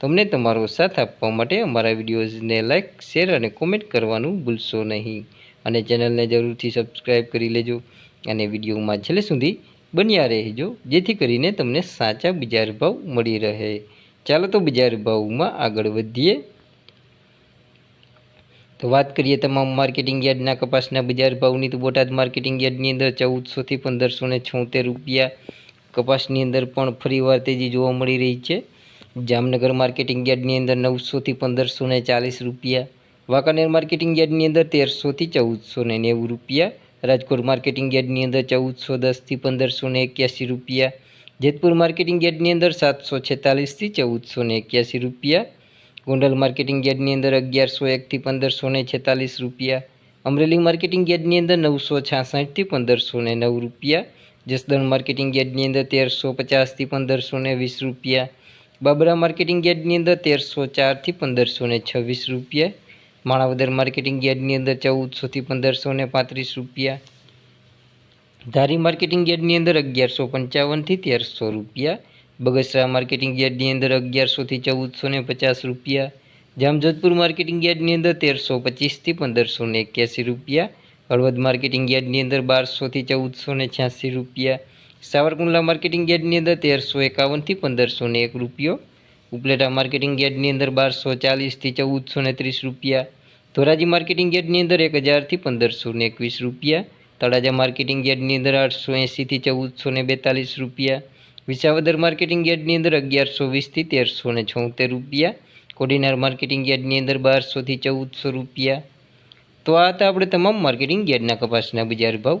તમને તમારો સાથ આપવા માટે અમારા વિડીયોઝને લાઇક શેર અને કોમેન્ટ કરવાનું ભૂલશો નહીં. અને ચેનલને જરૂરથી સબસ્ક્રાઈબ કરી લેજો અને વિડીયોમાં છેલ્લે સુધી બન્યા રહેજો, જેથી કરીને તમને સાચા બજાર ભાવ મળી રહે. ચાલો તો બજાર ભાવમાં આગળ વધીએ. તો વાત કરીએ તમામ માર્કેટિંગ યાર્ડના કપાસના બજાર ભાવની, તો બોટાદ માર્કેટિંગ યાર્ડની અંદર ચૌદસોથી પંદરસો ને છોતેર રૂપિયા કપાસની અંદર પણ ફરીવાર તેજી જોવા મળી રહી છે. જામનગર માર્કેટિંગ યાર્ડની અંદર નવસોથી પંદરસો ને ચાલીસ રૂપિયા, વાંકાનેર માર્કેટિંગ યાર્ડની અંદર તેરસોથી ચૌદસો ને નેવું રૂપિયા, રાજકોટ માર્કેટિંગ યાર્ડની અંદર ચૌદસો દસથી પંદરસો ને એક્યાસી રૂપિયા, જેતપુર માર્કેટિંગ યાર્ડની અંદર સાતસો છેતાલીસથી ચૌદસો ને એક્યાસી રૂપિયા, ગોંડલ માર્કેટિંગ યાર્ડની અંદર અગિયારસો એકથી પંદરસો ને છેતાલીસ રૂપિયા, અમરેલી માર્કેટિંગ યાર્ડની અંદર નવસો છાસઠથી પંદરસો ને નવ રૂપિયા, જસદણ માર્કેટિંગ યાર્ડની અંદર તેરસો પચાસથી પંદરસો ને વીસ રૂપિયા બાબરા માર્કેટિંગ યાર્ડની અંદર તેરસો ચારથી પંદરસો ને છવ્વીસ રૂપિયા. માણાવદર માર્કેટિંગ યાર્ડની અંદર ચૌદસોથી પંદરસો ને પાંત્રીસ રૂપિયા. ધારી માર્કેટિંગ યાર્ડની અંદર અગિયારસો પંચાવનથી તેરસો રૂપિયા. બગસરા માર્કેટિંગ યાર્ડની અંદર અગિયારસોથી ચૌદસો ને પચાસ રૂપિયા. જામજોધપુર માર્કેટિંગ યાર્ડની અંદર તેરસો પચીસથી પંદરસો ને એક્યાસી રૂપિયા. હળવદ માર્કેટિંગ યાર્ડની અંદર બારસોથી ચૌદસો ને છ્યાસી રૂપિયા. સાવરકુંડલા માર્કેટિંગ યાર્ડની અંદર તેરસો એકાવનથી પંદરસો ને એક રૂપિયો. ઉપલેટા માર્કેટિંગ યાર્ડની અંદર બારસો ચાલીસથી ચૌદસો ને ત્રીસ રૂપિયા. ધોરાજી માર્કેટિંગ યાર્ડની અંદર એક હજારથી પંદરસો ને એકવીસ રૂપિયા. તળાજા માર્કેટિંગ યાર્ડની અંદર આઠસો એંસીથી ચૌદસો ને બેતાલીસ રૂપિયા. વિસાવદર માર્કેટિંગ યાર્ડની અંદર અગિયારસો વીસથી તેરસો ને છોતેર રૂપિયા. કોડીનાર માર્કેટિંગ યાર્ડની અંદર બારસોથી ચૌદસો રૂપિયા. તો આ હતા આપણે તમામ માર્કેટિંગ યાર્ડના કપાસના બજાર ભાવ.